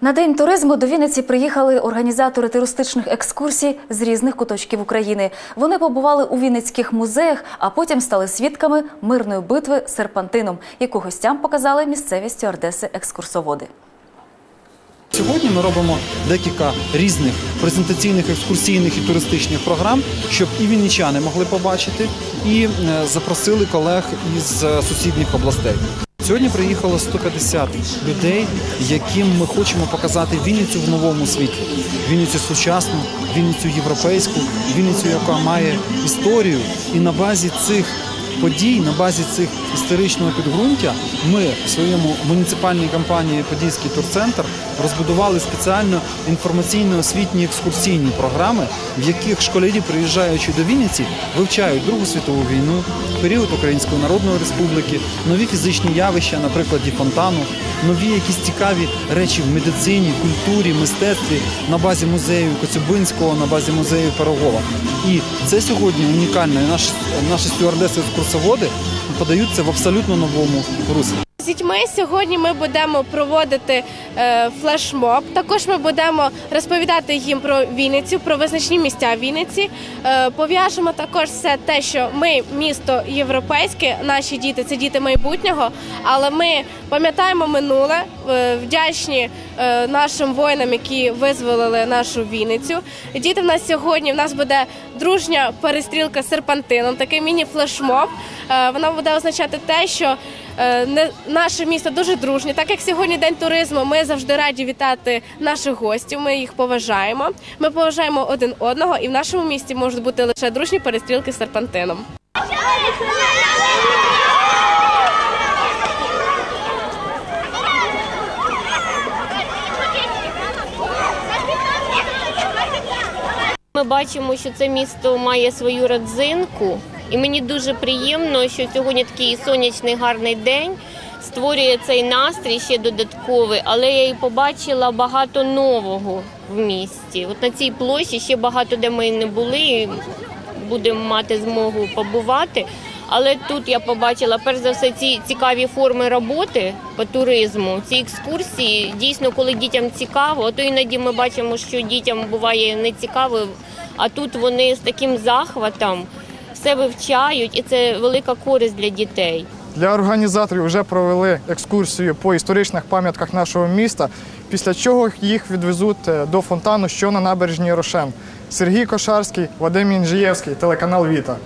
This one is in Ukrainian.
На день туризму до Вінниці приїхали організатори туристичних екскурсій з різних куточків України. Вони побували у Вінницьких музеях, а потім стали свідками мирної битви з серпантином, яку гостям показали місцеві стюардеси екскурсоводи. Сьогодні ми робимо декілька різних презентаційних, екскурсійних і туристичних програм, щоб і вінничани могли побачити, і е, запросили колег із е, сусідніх областей. Сьогодні приїхало 150 людей, яким ми хочемо показати Вінницю в новому світі, Вінницю сучасну, Вінницю європейську, Вінницю, яка має історію. І на базі цих подій, на базі цих історичного підґрунтя, ми в своєму муніципальній компанії Подільський турцентр розбудували спеціально інформаційно-освітні екскурсійні програми, в яких школярі, приїжджаючи до Вінниці, вивчають Другу світову війну, період Української Народної Республіки, нові фізичні явища, на прикладі фонтану, нові якісь цікаві речі в медицині, культурі, мистецтві на базі музею Коцюбинського, на базі музею Пирогова. І це сьогодні унікально. І наші, наші стюардеси екскурсоводи подаються в абсолютно новому руслі. Дітьми сьогодні ми будемо проводити е, флешмоб. Також ми будемо розповідати їм про Вінницю, про визначні місця Вінниці. Е, пов'яжемо також все те, що ми місто європейське, наші діти це діти майбутнього. Але ми пам'ятаємо минуле, е, вдячні нашим воїнам, які визволили нашу Вінницю. Діти в нас сьогодні в нас буде дружня перестрілка з серпантином, такий міні-флешмоб. Вона буде означати те, що не наше місто дуже дружнє. Так як сьогодні день туризму, ми завжди раді вітати наших гостів. Ми їх поважаємо. Ми поважаємо один одного, і в нашому місті можуть бути лише дружні перестрілки з серпантином. Ми бачимо, що це місто має свою родзинку, і мені дуже приємно, що сьогодні такий сонячний гарний день створює цей настрій ще додатковий, але я і побачила багато нового в місті. От на цій площі ще багато де ми не були. і Будемо мати змогу побувати. Але тут я побачила перш за все ці цікаві форми роботи по туризму. Ці екскурсії дійсно, коли дітям цікаво, а то іноді ми бачимо, що дітям буває не цікаво, а тут вони з таким захватом все вивчають, і це велика користь для дітей. Для організаторів вже провели екскурсію по історичних пам'ятках нашого міста, після чого їх відвезуть е, до фонтану, що на набережній Рошен. Сергій Кошарський, Вадим Інжиєвський, телеканал Віта.